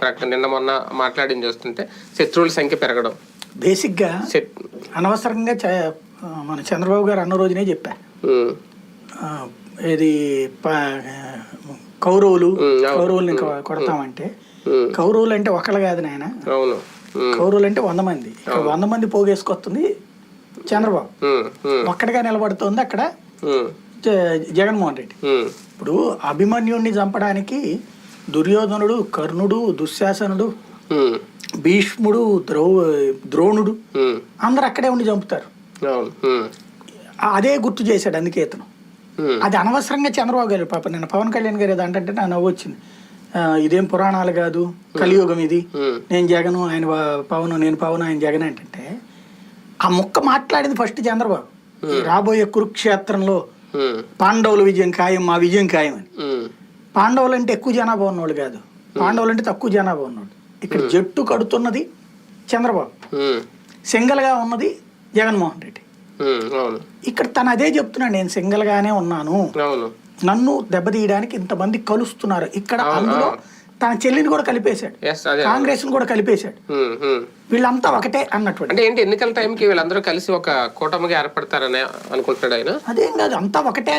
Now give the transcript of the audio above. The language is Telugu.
ప్రకటన నిన్న మొన్న మాట్లాడింది చూస్తుంటే శత్రువుల సంఖ్య పెరగడం. బేసిక్గా అనవసరంగా మన చంద్రబాబు గారు అన్న రోజునే చెప్పా. ఇది కౌరవులు ఉమ్, అవును. కౌరవుల్ని కొ- కొడతామంటే కౌరవులు అంటే ఒకళ్ళు కాదు నాయన. అవును. కౌరవులు అంటే వంద మంది. వంద మంది పోగేసుకొస్తుంది చంద్రబాబు. ఒక్కడిగా నిలబడుతుంది అక్కడ జగన్మోహన్ రెడ్డి. ఇప్పుడు అభిమన్యుడిని చంపడానికి దుర్యోధనుడు కర్ణుడు దుశ్శాసనుడు భీష్ముడు ద్రౌ ద్రోణుడు అందరు అక్కడే ఉండి చంపుతారు. అదే గుర్తు చేశాడు అందుకే ఇతను. అది అనవసరంగా చంద్రబాబు గారు పాప నేను పవన్ కళ్యాణ్ గారు ఏదో అంటే నా నవ్వు వచ్చింది. ఇదేం పురాణాలు కాదు కలియుగం ఇది. నేను జగను ఆయన పవన్ నేను పవన్ ఆయన జగన్ అంటే ఆ ముక్క మాట్లాడింది ఫస్ట్ చంద్రబాబు. రాబోయే కురుక్షేత్రంలో పాండవుల విజయం ఖాయం మా విజయం ఖాయం అని పాండవులు అంటే ఎక్కువ జనాభా ఉన్నోళ్ళు కాదు. పాండవులు అంటే తక్కువ జనాభా ఉన్నోళ్ళు ఇక్కడ జట్టు కడుతున్నది చంద్రబాబు. సింగల్గా ఉన్నది జగన్మోహన్ రెడ్డి. ఇక్కడ తను అదే చెప్తున్నాడు నేను సింగల్గానే ఉన్నాను. నన్ను దెబ్బతీయడానికి ఇంతమంది కలుస్తున్నారు. ఇక్కడ అందులో తన చెల్లిని కూడా కలిపేశాడు. కాంగ్రెస్ కూడా కలిపేశాడు. వీళ్ళంతా ఒకటే అన్నటువంటి. అంటే ఏంటి ఎన్నికల టైంకి వీళ్ళందరూ కలిసి ఒక కూటమిగా ఏర్పడతారని అనుకుంటున్నాడు ఆయన? అదేం కాదు అంతా ఒకటే